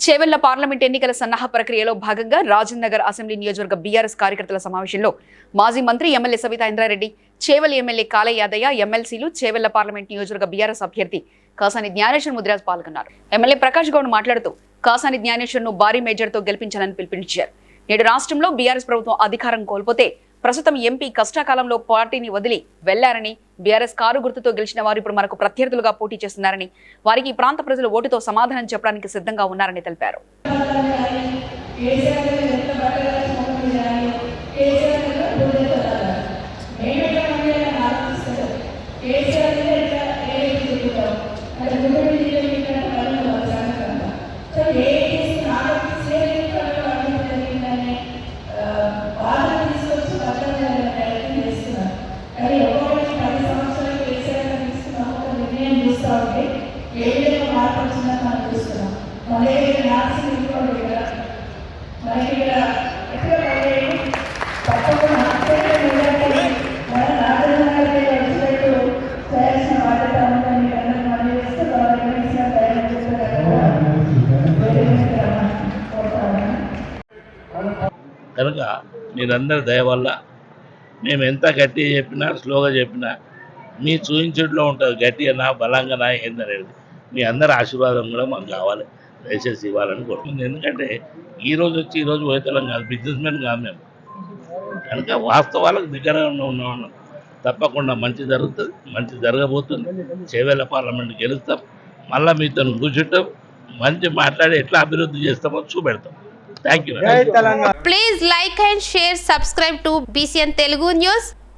Chevella parliament ఎన్నికల సన్నాహ ప్రక్రియలో భాగంగా రాజనగర్ అసెంబ్లీ నియోజకవర్గ బీఆర్ఎస్ కార్యకర్తల సమావేశంలో మాజీ మంత్రి ఎమ్మెల్యే సవితా ఇంద్రారెడ్డి చేవెల్ ఎమ్మెల్యే కాలయ్య యాదయ్య ఎమ్మెల్సీలు చేవెళ్ళ పార్లమెంట్ నియోజకవర్గ బీఆర్ఎస్ అభ్యర్థి కాసాని జ్ఞానేశ్వర్ ముద్రాజ్ పాల్గొన్నారు. ఎమ్మెల్యే ప్రకాష్ గౌడ్ మాట్లాడుతూ కాసాని జ్ఞానేశ్వర్ను భారీ మేజర్తో గెలిపించాలని పిలుపునిచ్చారు. నేడు రాష్ట్రంలో బీఆర్ఎస్ ప్రభుత్వం అధికారం కోల్పోతే ప్రస్తుతం ఎంపీ కష్టకాలంలో పార్టీని వదిలి వెళ్ళారని బీఆర్ఎస్ కారు గుర్తుతో గెలిచిన వారు ఇప్పుడు మనకు ప్రత్యర్థులుగా పోటీ చేస్తున్నారని వారికి ఈ ప్రాంత ప్రజలు ఓటుతో సమాధానం చెప్పడానికి సిద్ధంగా ఉన్నారని తెలిపారు. ఏ విధంగా మార్పు వచ్చిందో మనం చూస్తున్నాం. ఇక్కడ. మనకి ఇక్కడ ఎక్కడ తప్పకుండా కనుక మీరందరి దయ వల్ల మేము ఎంత గట్టిగా చెప్పినా స్లోగా చెప్పినా మీ చూయించట్లో ఉంటుంది గట్టిగా నా బలంగా నా ఏందనేది మీ అందరి ఆశీర్వాదం కూడా మాకు కావాలి. దయచేసి ఇవ్వాలని కోరుకుంది. ఎందుకంటే ఈ రోజు వచ్చి ఈ రోజు పోయేతలం కాదు బిజినెస్ మెన్ కాదు మేము. కనుక వాస్తవాలకు దగ్గరగా ఉన్నాం తప్పకుండా మంచి జరుగుతుంది మంచి జరగబోతుంది. చేవేళ్ళ పార్లమెంట్ గెలుస్తాం. మళ్ళీ మీతో కూర్చుంటాం. మంచి మాట్లాడి ఎట్లా అభివృద్ధి చేస్తామో చూపెడతాం. Thank you Please like and share, subscribe to BCN Telugu News.